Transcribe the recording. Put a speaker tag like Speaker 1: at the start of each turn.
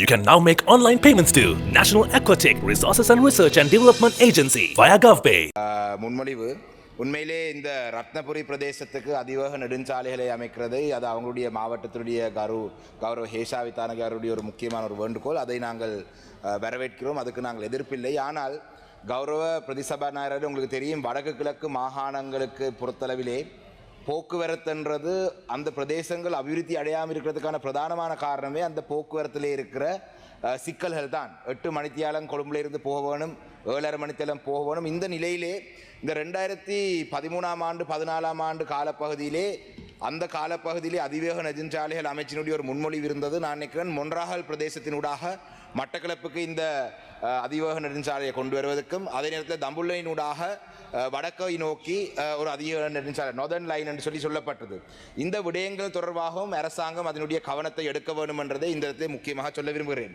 Speaker 1: You can now make online payments to National Aquatic Resources and Research and Development Agency via GovPay.
Speaker 2: முன்மொழிவு. உண்மையிலே இந்த ரத்னபுரி பிரதேசத்துக்கு அதிவேக நெடுஞ்சாலைகளை அமைக்கிறது. அது அவங்களுடைய மாவட்டத்தினுடைய கரு கௌரவ ஹேஷா வித்தானகாருடைய ஒரு முக்கியமான ஒரு வேண்டுகோள். அதை நாங்கள் வரவேற்கிறோம். அதுக்கு நாங்கள் எதிர்ப்பில்லை. ஆனால் கௌரவ பிரதிசபாநாயகர் உங்களுக்கு தெரியும் வடக்கு கிழக்கு மாகாணங்களுக்கு பொறுத்தளவிலே போக்குவரத்துன்றது அந்த பிரதேசங்கள் அபிவிருத்தி அடையாமல் இருக்கிறதுக்கான பிரதானமான காரணமே அந்த போக்குவரத்தில் இருக்கிற சிக்கல்கள் தான். எட்டு மணித்தியாலம் கொழும்புல இருந்து போக வேணும் ஏழரை மணித்தியாலம் போக வேணும். இந்த நிலையிலே இந்த ரெண்டாயிரத்தி பதிமூணாம் ஆண்டு பதினாலாம் ஆண்டு காலப்பகுதியிலே அந்த காலப்பகுதியிலே அதிவேக நெடுஞ்சாலைகள் அமைச்சினுடைய ஒரு முன்மொழிவு இருந்தது. நான் நினைக்கிறேன் மொன்றாகல் பிரதேசத்தினூடாக மட்டக்களப்புக்கு இந்த அதிவேக நெடுஞ்சாலையை கொண்டு வருவதற்கும் அதே நேரத்தில் தம்புள்ளையினூடாக வடக்கை நோக்கி ஒரு அதிவேக நெடுஞ்சாலை நொதர்ன் லைன் என்று சொல்லி சொல்லப்பட்டது. இந்த விடயங்கள் தொடர்பாகவும் அரசாங்கம் அதனுடைய கவனத்தை எடுக்க வேண்டும் என்றதை இந்த இடத்தை முக்கியமாக சொல்ல விரும்புகிறேன்.